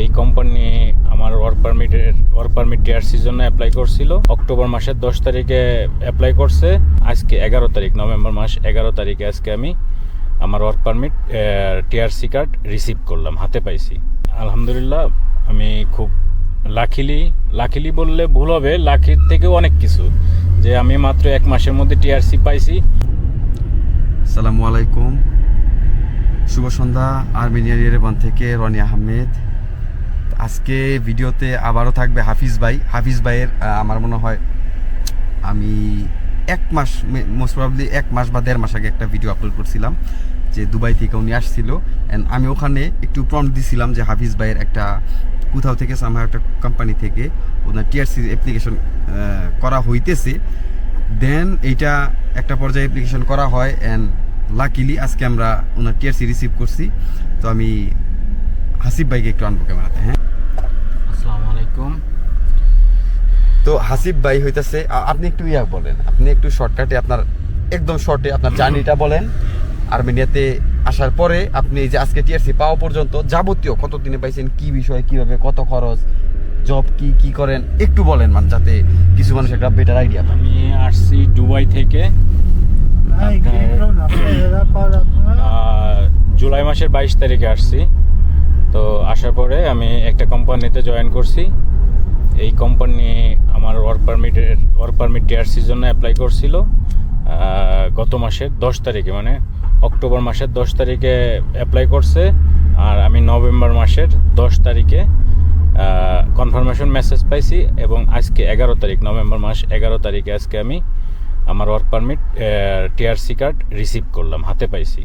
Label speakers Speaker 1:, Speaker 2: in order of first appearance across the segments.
Speaker 1: এই কোম্পানি আমার ওয়ার্ক পারমিটের ওয়ার্ক পারমিট টিআরসির জন্য অ্যাপ্লাই করছিল। অক্টোবর মাসের দশ তারিখে অ্যাপ্লাই করছে। আজকে এগারো তারিখ নভেম্বর মাস এগারো তারিখে আজকে আমি আমার work permit TRC card receive করলাম, হাতে পাইছি। আলহামদুলিল্লাহ, আমি খুব লাখিলি লাখিলি বললে ভুল হবে লাখির থেকেও অনেক কিছু। যে আমি মাত্র এক মাসের মধ্যে টিআরসি পাইছি।
Speaker 2: সালামু আলাইকুম। শুভ সন্ধ্যা আর্মেনিয়ার ইয়েরেবান থেকে রনি আহমেদ। আজকে ভিডিওতে আবারও থাকবে হাফিজ ভাই। হাফিজ ভাইয়ের আমার মনে হয় আমি এক মাস মোস্ট প্রবলি এক মাস বা দেড় মাস আগে একটা ভিডিও আপলোড করছিলাম যে দুবাই থেকে উনি আসছিল। অ্যান্ড আমি ওখানে একটু প্রম্পট দিছিলাম যে হাফিজ ভাইয়ের একটা কোথাও থেকে আমার একটা কোম্পানি থেকে ওনার টিআরসি অ্যাপ্লিকেশন করা হইতেছে। দেন এইটা একটা পর্যায়ে অ্যাপ্লিকেশন করা হয় অ্যান্ড লাকিলি আজকে আমরা ওনার টিআরসি রিসিভ করছি। তো আমি হাসিব ভাইকে একটু আনব ক্যামেরাতে হ্যাঁ?
Speaker 1: আলাইকুম।
Speaker 2: তো হাসিব ভাই হইতাছে আপনি একটু ইয়া বলেন আপনি একটু শর্টকাটে আপনার একদম শর্টে আপনার জার্নিটা বলেন। আর্মেনিয়াতে আসার পরে আপনি এই যে আজকে টিআরসি পাওয়া পর্যন্ত যাবতীয় কত দিনে পাইছেন কি বিষয় কীভাবে কত খরচ জব কি কি করেন একটু বলেন মানে যাতে কিছু মানুষ একটা বেটার আইডিয়া পায়।
Speaker 1: আমি আসছি দুবাই থেকে। জুলাই মাসের বাইশ তারিখে আসছি। তো আসার পরে আমি একটা কোম্পানিতে জয়েন করছি। এই কোম্পানি আমার ওয়ার্ক পারমিটের ওয়ার্ক পারমিট টিআরসির জন্য অ্যাপ্লাই করছিল গত মাসের দশ তারিখে মানে অক্টোবর মাসের দশ তারিখে অ্যাপ্লাই করছে, আর আমি নভেম্বর মাসের দশ তারিখে কনফার্মেশন মেসেজ পাইছি এবং আজকে এগারো তারিখ, নভেম্বর মাস এগারো তারিখে আজকে আমি আমার work permit TRC card receive করলাম, হাতে পাইছি।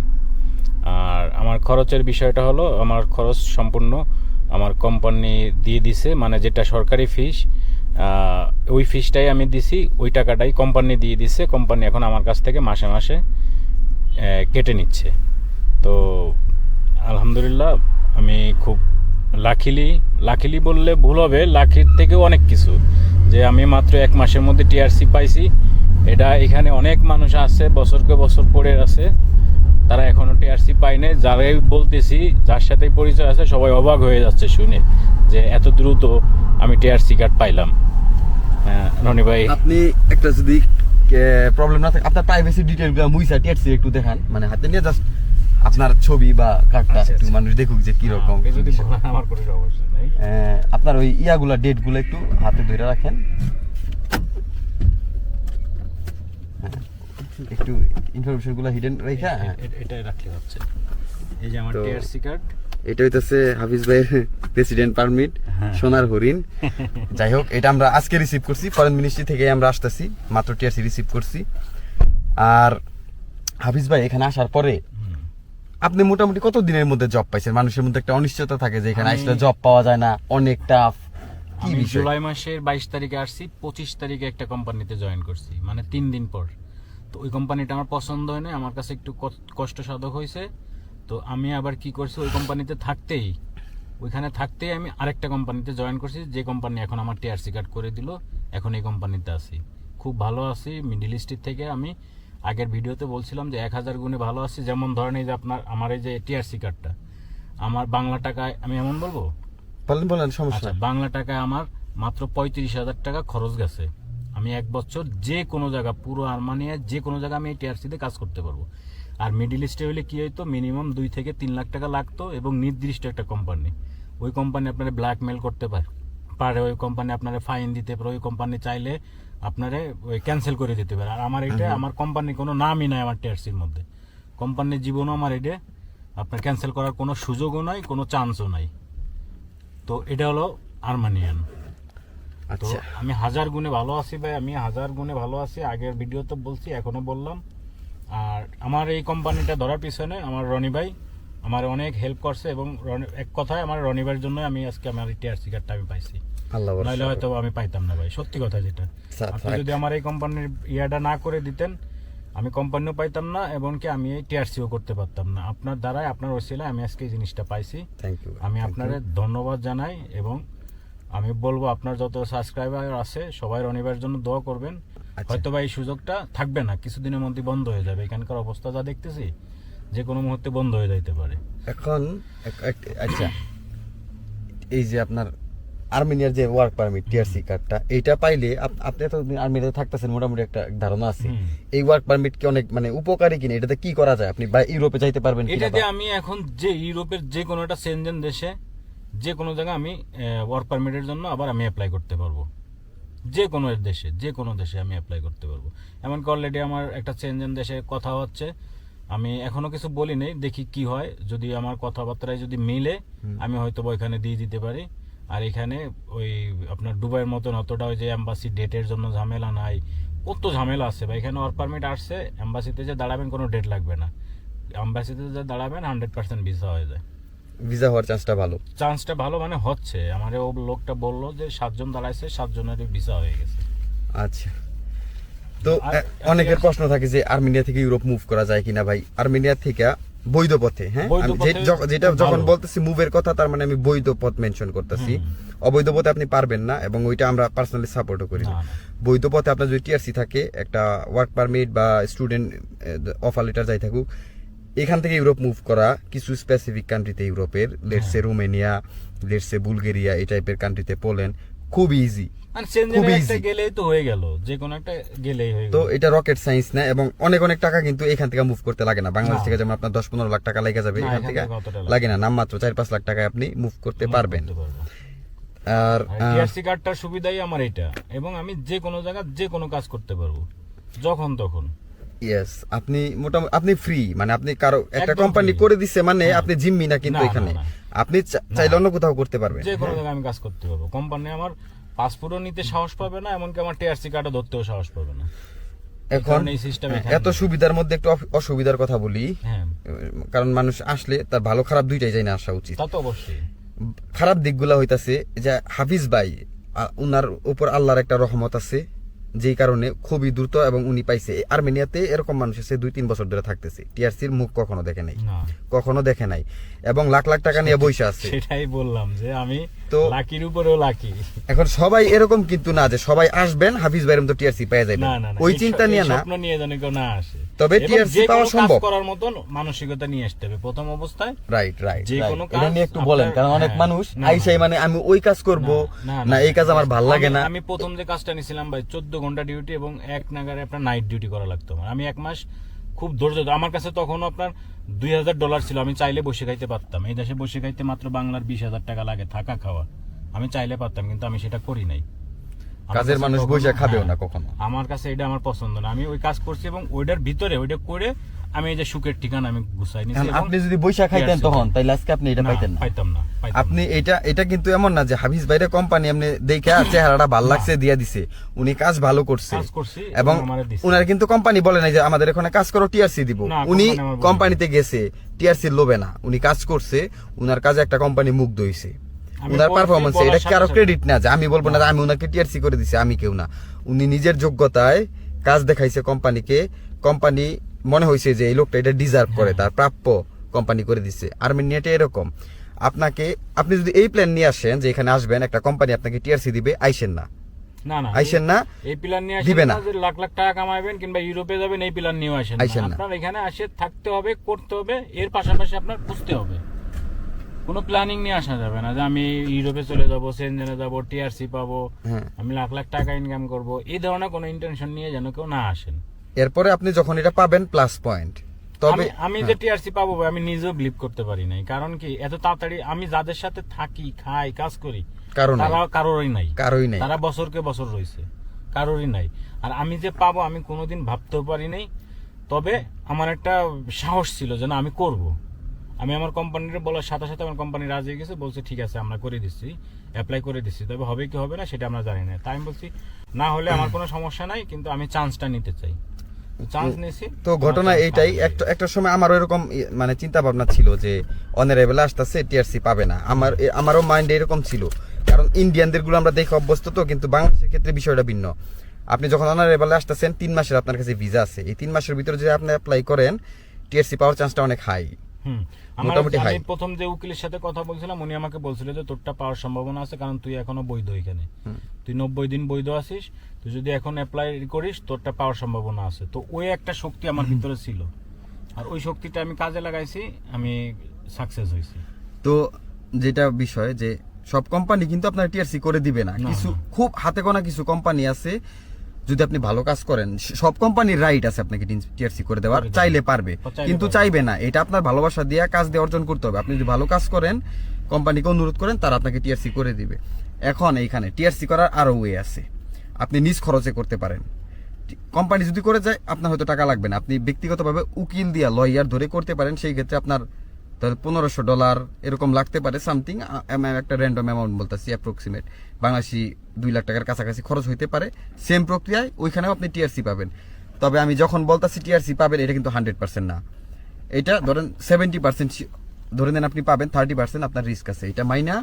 Speaker 1: আর আমার খরচের বিষয়টা হলো, আমার খরচ সম্পূর্ণ আমার কোম্পানি দিয়ে দিছে মানে যেটা সরকারি ফিস ওই ফিসটাই আমি দিছি, ওই টাকাটাই কোম্পানি দিয়ে দিছে কোম্পানি এখন আমার কাছ থেকে মাসে মাসে কেটে নিচ্ছে। তো, আলহামদুলিল্লাহ, আমি খুব লাখিলি লাখিলি বললে ভুল হবে লাখির থেকেও অনেক কিছু। যে আমি মাত্র এক মাসের মধ্যে টিআরসি পাইছি, এটা এখানে অনেক মানুষ আছে, বছরকে বছর পড়ে আছে। তারা এখনও টিআরসি পায়নি। যারাই বলতেছি যার সাথে পরিচয় আছে সবাই অবাক হয়ে যাচ্ছে শুনে যে এত দ্রুত আমি টিআরসি কার্ড পাইলাম। হ্যাঁ, রনি ভাই।
Speaker 2: আপনি একটা যদি প্রবলেম না থাকে আপনার প্রাইভেসি ডিটেইলগুলো মুইসা টিআরসি একটু দেখান। মানে হাতে নিয়ে জাস্ট আপনার ছবি বা কার্ডটা
Speaker 1: আচ্ছা,
Speaker 2: একটু
Speaker 1: আচ্ছা।
Speaker 2: মানুষ দেখুক যে কি রকম
Speaker 1: আমার কোনো সমস্যা নেই।
Speaker 2: আপনার ওই ইয়াগুলা ডেটগুলো একটু হাতে ধরে রাখেন হ্যাঁ, একটু হিডেন রেখা?
Speaker 1: এটাই রাখলে হচ্ছে। এই যে আমার টিআরসি কার্ড
Speaker 2: এটা হইতেছে হাফিজ ভাইয়ের প্রেসিডেন্ট পারমিট
Speaker 1: হ্যাঁ।
Speaker 2: সোনার হরিণ। যাই হোক এটা আমরা আজকে রিসিভ করছি। ফরেন মিনিস্ট্রি থেকে আমরা আসতেছি মাত্র টিআরসি রিসিভ করছি। আর হাফিজ ভাই এখানে আসার পরে আপনি মোটামুটি কত দিনের মধ্যে জব পাইছেন? মানুষের মধ্যে একটা অনিশ্চয়তা থাকে যে এখানে আসলে জব পাওয়া যায় না অনেক টাফ
Speaker 1: জুলাই মাসের বাইশ তারিখে আসছি পঁচিশ তারিখে একটা কোম্পানিতে জয়েন করছি মানে তিন দিন পর। তো ওই কোম্পানিটা আমার পছন্দ হয় না আমার কাছে একটু কষ্ট- কষ্টসাধক হয়েছে। তো আমি আবার কি করছি ওই কোম্পানিতে থাকতেই ওইখানে থাকতেই আমি আরেকটা কোম্পানিতে জয়েন করছি যে কোম্পানি এখন আমার টিআরসি কার্ড করে দিল এখন এই কোম্পানিতে আছি। খুব ভালো আছি মিডিল ইস্টের থেকে আমি আগের ভিডিওতে বলছিলাম যে এক হাজার গুণে ভালো আছি যেমন ধরেন এই যে আপনার আমার এই যে টিআরসি কার্ডটা আমার বাংলা টাকায় আমি এমন বলব?
Speaker 2: বলেন বলেন সমস্যা
Speaker 1: আচ্ছা বাংলা টাকায় আমার মাত্র পঁয়ত্রিশ হাজার টাকা খরচ গেছে। আমি এক বছর যে কোনো জায়গা পুরো আর্মানিয়ার যে কোনো জায়গা আমি এই টিআরসিতে কাজ করতে পারব। আর মিডিল ইস্টে হলে কী হইতো? মিনিমাম দুই থেকে তিন লাখ টাকা লাগতো এবং নির্দিষ্ট একটা কোম্পানি। ওই কোম্পানি আপনারা ব্ল্যাকমেল করতে পারে পারে ওই কোম্পানি আপনারা ফাইন দিতে পারে ওই কোম্পানি চাইলে আপনারে ওই ক্যান্সেল করে দিতে পারে। আর আমার এটা আমার কোম্পানি কোনো নামই নাই আমার টিআরসির মধ্যে। কোম্পানির জীবনও আমার এটা আপনার ক্যান্সেল করার কোনো সুযোগও নাই কোনো চান্সও নাই। তো এটা হলো আর্মানিয়ান।
Speaker 2: আচ্ছা।
Speaker 1: আমি হাজার গুণে ভালো আছি ভাই আমি হাজার গুণে ভালো আছি আগের ভিডিও তো বলছি এখনও বললাম। আর আমার এই কোম্পানিটা ধরার পিছনে আমার রনি ভাই আমার অনেক হেল্প করছে এবং এক কথায় আমার রনি ভাইয়ের জন্য আমি আজকে আমার টিআরসি কার্ডটা আমি পাইছি। নাহলে হয়তো আমি পাইতাম না ভাই সত্যি কথা যেটা।
Speaker 2: আচ্ছা,
Speaker 1: আপনি
Speaker 2: আচ্ছা।
Speaker 1: যদি আমার এই কোম্পানির ইয়াটা না করে দিতেন আমি কোম্পানিও পাইতাম না এবং কি আমি এই টিআরসিও করতে পারতাম না। আপনার দ্বারাই আপনার ওসিলায় আমি আজকে এই জিনিসটা পাইছি। আমি আপনাদের ধন্যবাদ জানাই এবং আমি বলব আপনার যত সাবস্ক্রাইবার আছে সবাই রনিবার জন্য দোয়া করবেন।
Speaker 2: আচ্ছা।
Speaker 1: হয়তো বা এই সুযোগটা থাকবে না কিছুদিনের মধ্যে বন্ধ হয়ে যাবে। এখানকার অবস্থা যা দেখতেছি যে কোনো মুহূর্তে বন্ধ হয়ে যাইতে পারে।
Speaker 2: এখন আচ্ছা এই যে আপনার আর্মেনিয়ার যে ওয়ার্ক পারমিট টিআরসি কার্ডটা এটা পাইলে আপনি তো আর্মেনিয়াতে থাকতেছেন মোটামুটি একটা ধারণা আছে। এই ওয়ার্ক পারমিট কি অনেক মানে উপকারী কিনা এটাতে কি করা যায়? আপনি বা ইউরোপে যাইতে পারবেন কিনা
Speaker 1: এটা
Speaker 2: বা-
Speaker 1: দিয়ে আমি এখন যে ইউরোপের যে কোনো একটা সেনজেন দেশে যে কোনো জায়গায় আমি ওয়ার্ক পারমিটের জন্য আবার আমি অ্যাপ্লাই করতে পারব। যে কোনো দেশে যে কোনো দেশে আমি অ্যাপ্লাই করতে পারব। এমনকি অলরেডি আমার একটা সেনজেন দেশে কথা হচ্ছে। আমি এখনও কিছু বলি নেই দেখি কি হয়। যদি আমার কথাবার্তায় যদি মিলে আমি হয়তো ওইখানে দিয়ে দিতে পারি। আর এখানে ওই আপনার দুবাইয়ের মতন অতটা ওই যে এম্বাসি ডেটের জন্য ঝামেলা নাই। কত ঝামেলা আছে বা এখানে ওয়ার্ক পারমিট আসছে এম্বাসিতে যে দাঁড়াবেন কোনো ডেট লাগবে না। এম্বাসিতে যে দাঁড়াবেন হান্ড্রেড পার্সেন্ট ভিসা হয়ে যায়।
Speaker 2: ভিসা হওয়ার চান্সটা ভালো।
Speaker 1: চান্সটা ভালো মানে হচ্ছে। আমার ও লোকটা বলল যে সাতজন দাঁড়াইছে সাতজনেরই ভিসা হয়ে গেছে।
Speaker 2: আচ্ছা। তো অনেকের প্রশ্ন থাকে যে আর্মেনিয়া থেকে ইউরোপ মুভ করা যায় কিনা ভাই? আর্মেনিয়া থেকে বৈধ পথে হ্যাঁ যেটা যখন। বলতেছি মুভের কথা তার মানে আমি বৈধ পথ মেনশন করতেছি অবৈধ পথে আপনি পারবেন না এবং ওইটা আমরা পার্সোনালি সাপোর্টও করি না। বৈধ পথে আপনার যদি টিআরসি থাকে একটা ওয়ার্ক পারমিট বা স্টুডেন্ট অফার লেটার যাই থাকুক এখান থেকে ইউরোপ মুভ করা কিছু স্পেসিফিক কান্ট্রিতে ইউরোপের লেটসে রোমেনিয়া লেটসে বুলগেরিয়া এই টাইপের কান্ট্রিতে পোল্যান্ড খুব ইজি
Speaker 1: গেলেই তো হয়ে গেল যে কোনো একটা গেলেই হয়ে
Speaker 2: তো এটা রকেট সায়েন্স না এবং অনেক অনেক টাকা কিন্তু এখান থেকে মুভ করতে লাগে না। বাংলাদেশ থেকে যেমন আপনার দশ পনেরো লাখ টাকা লেগে যাবে এখান থেকে
Speaker 1: লাগে?
Speaker 2: না নামমাত্র চার পাঁচ লাখ টাকায় আপনি মুভ করতে পারবেন। আর
Speaker 1: আর টিআরসি কার্ডটার সুবিধাই আমার এটা এবং আমি যে কোনো জায়গায় যে কোনো কাজ করতে পারব যখন তখন।
Speaker 2: ইয়েস আপনি মোটামুটি আপনি ফ্রি মানে আপনি কারও একটা কোম্পানি করে দিচ্ছে মানে
Speaker 1: হ্যাঁ।
Speaker 2: আপনি জিম্মি না কিন্তু এখানে। আপনি চাইলে অন্য কোথাও করতে পারবেন।
Speaker 1: যে কোনো জায়গায় আমি কাজ করতে পারব। কোম্পানি আমার পাসপোর্টও নিতে সাহস পাবে না এমনকি আমার টিআরসি কার্ডও ধরতেও সাহস পাবে না।
Speaker 2: এখন এত সুবিধার মধ্যে একটু অসুবিধার কথা বলি।
Speaker 1: হ্যাঁ।
Speaker 2: কারণ মানুষ আসলে তার ভালো খারাপ দুইটাই যাই না আসা উচিত।
Speaker 1: তা তো অবশ্যই।
Speaker 2: খারাপ দিকগুলা হইতাছে যে হাফিজ ভাই উনার উপর আল্লাহর একটা রহমত আছে। যেই কারণে খুবই দ্রুত এবং উনি পাইছে। আর্মেনিয়াতে এরকম মানুষ আছে দুই তিন বছর ধরে থাকতেছে। টিআরসির মুখ কখনো দেখে নাই। কখনো দেখে নাই। এবং লাখ লাখ টাকা নিয়ে বসে আছে।
Speaker 1: সেটাই বললাম যে আমি
Speaker 2: তো-
Speaker 1: লাকির উপরেও লাকি।
Speaker 2: এখন সবাই এরকম কিন্তু না যে সবাই আসবেন হাফিজ ভাইয়ের মতো টিআরসি পেয়ে যাবেন
Speaker 1: না না
Speaker 2: ওই চিন্তা নিয়ে না।
Speaker 1: স্বপ্ন নিয়ে যেন কেউ না আসে।
Speaker 2: তবে
Speaker 1: কোনো
Speaker 2: পাওয়া সম্ভব।
Speaker 1: করার মতন মানসিকতা নিয়ে আসতে হবে। প্রথম অবস্থায়
Speaker 2: রাইট রাইট
Speaker 1: যে কোনো
Speaker 2: এটা নিয়ে একটু বলেন কারণ অনেক
Speaker 1: হ্যাঁ,
Speaker 2: মানুষ আইসাই মানে আমি ওই কাজ করব না এই কাজ আমার ভালো লাগে না।
Speaker 1: আমি প্রথম যে কাজটা নিয়েছিলাম ভাই চোদ্দ ঘণ্টা ডিউটি এবং এক নাগারে আপনার নাইট ডিউটি করা লাগতো আমি এক মাস খুব ধৈর্য আমার কাছে তখন আপনার দুই হাজার ডলার ছিল আমি চাইলে বসে খাইতে পারতাম। এই দেশে বসে খাইতে মাত্র বাংলার বিশ হাজার টাকা লাগে থাকা খাওয়া। আমি চাইলে পারতাম কিন্তু আমি সেটা করি নাই।
Speaker 2: কাজের মানুষ বসে খাবেও
Speaker 1: হ্যাঁ,
Speaker 2: না কখনো।
Speaker 1: আমার কাছে এটা আমার পছন্দ না। আমি ওই কাজ করছি এবং ওইটার ভিতরে ওইটা করে আমি এই যে সুখের ঠিকানা আমি গুছাই নিছি
Speaker 2: আপনি যদি বৈশা খাইতেন তখন তাইলে আজকে আপনি এটা পাইতেন না।
Speaker 1: পাইতাম না
Speaker 2: আপনি এটা এটা কিন্তু এমন না যে হাফিজ ভাইরে কোম্পানি এমনি দেখে চেহারাটা ভালো লাগছে দিয়া দিছে। উনি কাজ ভালো করছে।
Speaker 1: কাজ করছি
Speaker 2: এবং উনার কিন্তু কোম্পানি বলে নাই যে আমাদের এখানে কাজ করো টিআরসি দিব।
Speaker 1: না,
Speaker 2: উনি কোম্পানিতে গেছে টিআরসি লোবে না। উনি কাজ করছে উনার কাজে একটা কোম্পানি মুগ্ধ হইছে। উনার পারফরমেন্স এটা
Speaker 1: সাথে কারও
Speaker 2: ক্রেডিট না যে আমি বলব না যে আমি উনাকে টিআরসি করে দিছি আমি কেউ না। উনি নিজের যোগ্যতায় কাজ দেখাইছে কোম্পানিকে কোম্পানি মনে হয়েছে যে এই লোকটা এটা ডিজার্ভ করে
Speaker 1: হ্যাঁ।
Speaker 2: তার প্রাপ্য কোম্পানি করে দিচ্ছে আর্মেনিয়াটা এরকম আপনাকে আপনি যদি এই প্ল্যান নিয়ে আসেন যে এখানে আসবেন একটা কোম্পানি আপনাকে টিআরসি দিবে আইসেন না
Speaker 1: না না
Speaker 2: আইসেন না
Speaker 1: এই প্ল্যান নিয়ে
Speaker 2: দিবে
Speaker 1: আসেন
Speaker 2: না।
Speaker 1: না লাখ লাখ টাকা কামাবেন কিংবা ইউরোপে যাবেন এই প্ল্যান নিয়ে আসেন
Speaker 2: আইসেন
Speaker 1: না
Speaker 2: না।
Speaker 1: আপনার এখানে আসে থাকতে হবে করতে হবে এর পাশাপাশি আপনার বুঝতে হবে কোনো প্ল্যানিং নিয়ে আসা যাবে না যে আমি ইউরোপে চলে যাব সেনজেনে যাব টিআরসি পাবো
Speaker 2: হ্যাঁ।
Speaker 1: আমি লাখ লাখ টাকা ইনকাম করব এই ধরনের কোনো ইন্টেনশন নিয়ে যেন কেউ না আসেন
Speaker 2: এরপরে আপনি যখন এটা পাবেন প্লাস পয়েন্ট তবে
Speaker 1: আমি যে টিআরসি পাবো ভাই, আমি নিজেও বিলিভ করতে পারি নাই। কারণ কি এত তাড়াতাড়ি আমি যাদের সাথে থাকি খাই কাজ করি
Speaker 2: কারণ
Speaker 1: তারা কারোরই নাই।
Speaker 2: কারোই নেই।
Speaker 1: তারা বছরকে বছর রয়েছে কারোরই নাই। আর আমি যে পাবো আমি কোনোদিন ভাবতেও পারি নাই। তবে আমার একটা সাহস ছিল যে না আমি করব। আমি আমার কোম্পানির বলার সাথে সাথে আমার কোম্পানি রাজি হয়ে গেছে বলছে ঠিক আছে আমরা করে দিচ্ছি অ্যাপ্লাই করে দিচ্ছি। তবে হবে কি হবে না সেটা আমরা জানি না। তাই আমি বলছি না হলে আমার কোনো সমস্যা নাই কিন্তু আমি চান্সটা নিতে চাই।
Speaker 2: তো ঘটনা এইটাই। একটা একটা সময় আমারও এরকম মানে চিন্তা ভাবনা ছিল যে অনারেবল আসতেছে টিআরসি পাবে না। আমার আমারও মাইন্ডে এরকম ছিল। কারণ ইন্ডিয়ানদেরগুলো আমরা দেখে অভ্যস্ত তো কিন্তু বাংলাদেশের ক্ষেত্রে বিষয়টা ভিন্ন। আপনি যখন অনারেবল আসতেছেন তিন মাসের আপনার কাছে ভিসা আছে। এই তিন মাসের ভিতরে যদি আপনি অ্যাপ্লাই করেন টিআরসি পাওয়ার চান্সটা অনেক হাই মোটামুটি high।
Speaker 1: প্রথম যে উকিলের সাথে কথা বলছিলাম উনি আমাকে বলছিল যে তোরটা পাওয়ার সম্ভাবনা আছে কারণ তুই এখনও বৈধ এখানে। তুই নব্বই দিন বৈধ আছিস তুই যদি এখন অ্যাপ্লাই করিস তোরটা পাওয়ার সম্ভাবনা আছে। তো ওই একটা শক্তি আমার ভিতরে ছিল। আর ওই শক্তিটা আমি কাজে লাগাইছি আমি সাকসেস হয়েছি
Speaker 2: তো যেটা বিষয় যে সব কোম্পানি কিন্তু আপনার টিআরসি করে দিবে না। কিছু খুব হাতে গোনা কিছু কোম্পানি আছে যদি আপনি ভালো কাজ করেন সব কোম্পানির রাইট আছে আপনাকে টিআরসি করে দেওয়ার। চাইলে পারবে। কিন্তু চাইবে না। এটা আপনার ভালোবাসা দিয়ে কাজ দিয়ে অর্জন করতে হবে। আপনি যদি ভালো কাজ করেন কোম্পানিকে অনুরোধ করেন তারা আপনাকে টিআরসি করে দিবে। এখন এইখানে টিআরসি করার আরও ওয়ে আছে। আপনি নিজ খরচে করতে পারেন। কোম্পানি যদি করে যায়, আপনার হয়তো টাকা লাগবে না। আপনি ব্যক্তিগতভাবে উকিল দিয়া লয়ার ধরে করতে পারেন, সেই ক্ষেত্রে আপনার পনেরোশো ডলার এরকম লাগতে পারে সামথিং একটা র্যান্ডম অ্যামাউন্ট বলতেছি অ্যাপ্রক্সিমেট বাংলাদেশি দুই লাখ টাকার কাছাকাছি খরচ হইতে পারে। সেম প্রক্রিয়ায় ওইখানেও আপনি টিআরসি পাবেন। তবে আমি যখন বলতাছি টিআরসি পাবেন, এটা কিন্তু হান্ড্রেড পার্সেন্ট না। এটা ধরেন সেভেন্টি পার্সেন্ট ধরে নেন আপনি পাবেন থার্টি পার্সেন্ট আপনার রিস্ক আছে। এটা মাইনা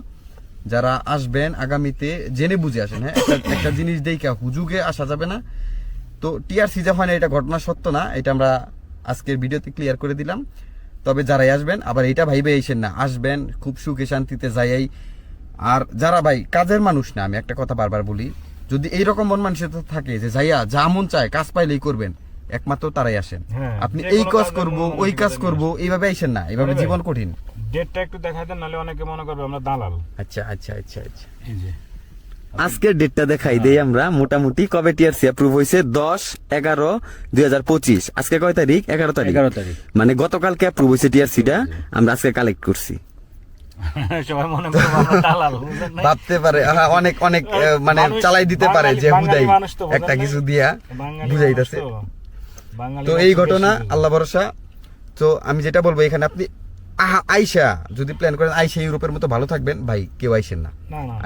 Speaker 2: যারা আসবেন আগামীতে জেনে বুঝে আসেন হ্যাঁ? একটা- জিনিস দেখে হুজুগে আসা যাবে না। তো টিআরসি যে হয় না এটা ঘটনা সত্য না এটা আমরা আজকের ভিডিওতে ক্লিয়ার করে দিলাম। তবে যারাই আসবেন আবার এটা ভাইবে এসেন না আসবেন খুব সুখে শান্তিতে যাইয়াই। আর যারা ভাই কাজের মানুষ না আমি একটা কথা বারবার বলি যদি এইরকম মন মানসিকতা থাকে যে যাইয়া যা মন চায় কাজ পাইলেই করবেন একমাত্র তারাই আসেন।
Speaker 1: হ্যাঁ,
Speaker 2: আপনি এই কাজ করব ওই কাজ করব এইভাবে আইসেন না এইভাবে জীবন কঠিন।
Speaker 1: ডেটটা একটু দেখাই দেন নাহলে অনেকে মনে করবে আমরা দালাল।
Speaker 2: আচ্ছা আচ্ছা আচ্ছা আচ্ছা।
Speaker 1: এই যে।
Speaker 2: আজকের ডেটটা দেখাই দেই আমরা। মোটামুটি কবে টিআরসি অ্যাপ্রুভ হয়েছে? দশ এগারো দুই হাজার পঁচিশ। আজকে কয় তারিখ? এগারো তারিখ।
Speaker 1: এগারো তারিখ।
Speaker 2: মানে গতকালকে অ্যাপ্রুভ হয়েছে টিআরসিটা। আমরা আজকে কালেক্ট করছি।
Speaker 1: সবাই মনে দালাল
Speaker 2: ভাবতে পারে অনেক অনেক মানে চালাই দিতে পারে যে হুদাই একটা কিছু দিয়া বুঝাইতেছে।
Speaker 1: তো।
Speaker 2: এই ঘটনা আল্লাহ ভরসা। তো আমি যেটা বলব এখানে আপনি আইসা যদি প্ল্যান করেন আইসা ইউরোপের মতো ভালো থাকবেন ভাই কেউ আইসেন না।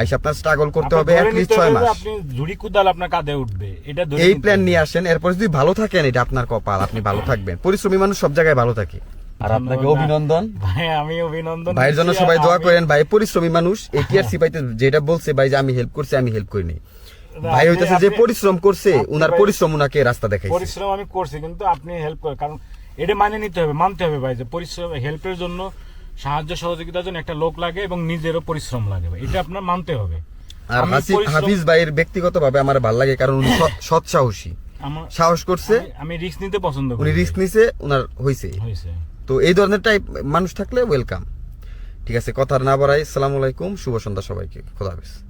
Speaker 2: আইসা আপনার স্ট্রাগল করতে হবে অ্যাটলিস্ট ছয় মাস।
Speaker 1: আপনি ঝুড়ি কুদাল আপনার কাঁধে উঠবে। এটা
Speaker 2: এই প্ল্যান নিয়ে আসেন এরপর যদি ভালো থাকেন এটা আপনার কপাল আপনি ভালো থাকবেন। পরিশ্রমী মানুষ সব জায়গায় ভালো থাকে। আর আপনাকে অভিনন্দন।
Speaker 1: ভাই আমি অভিনন্দন
Speaker 2: ভাইয়ের জন্য সবাই দোয়া করেন ভাই পরিশ্রমী মানুষ এই টিআরসি পাইতে যেটা বলছে ভাই যে আমি হেল্প করছি আমি হেল্প করিনি।
Speaker 1: না,
Speaker 2: ভাই হইতেছে যে পরিশ্রম করছে উনার পরিশ্রম উনাকে রাস্তা দেখাইছে।
Speaker 1: পরিশ্রম আমি করছি কিন্তু আপনি হেল্প করেন কারণ এটা মানে নিতে হবে মানতে হবে ভাই যে পরিশ্রম হেল্পের জন্য সাহায্য সহযোগিতার জন্য একটা লোক লাগে এবং নিজেরও পরিশ্রম লাগে এটা আপনার মানতে হবে।
Speaker 2: আর হাফিজ ভাইয়ের ব্যক্তিগতভাবে আমার ভালো লাগে কারণ উনি সৎ- সাহসী। সাহস করছে।
Speaker 1: আমি- রিস্ক নিতে পছন্দ করি
Speaker 2: উনি রিস্ক নিছে উনার হইছে। তো এই ধরনের টাইপ মানুষ থাকলে ওয়েলকাম ঠিক আছে কথা না বাড়াই সালাম আলাইকুম শুভ সন্ধ্যা সবাইকে। খোদা হাফেজ।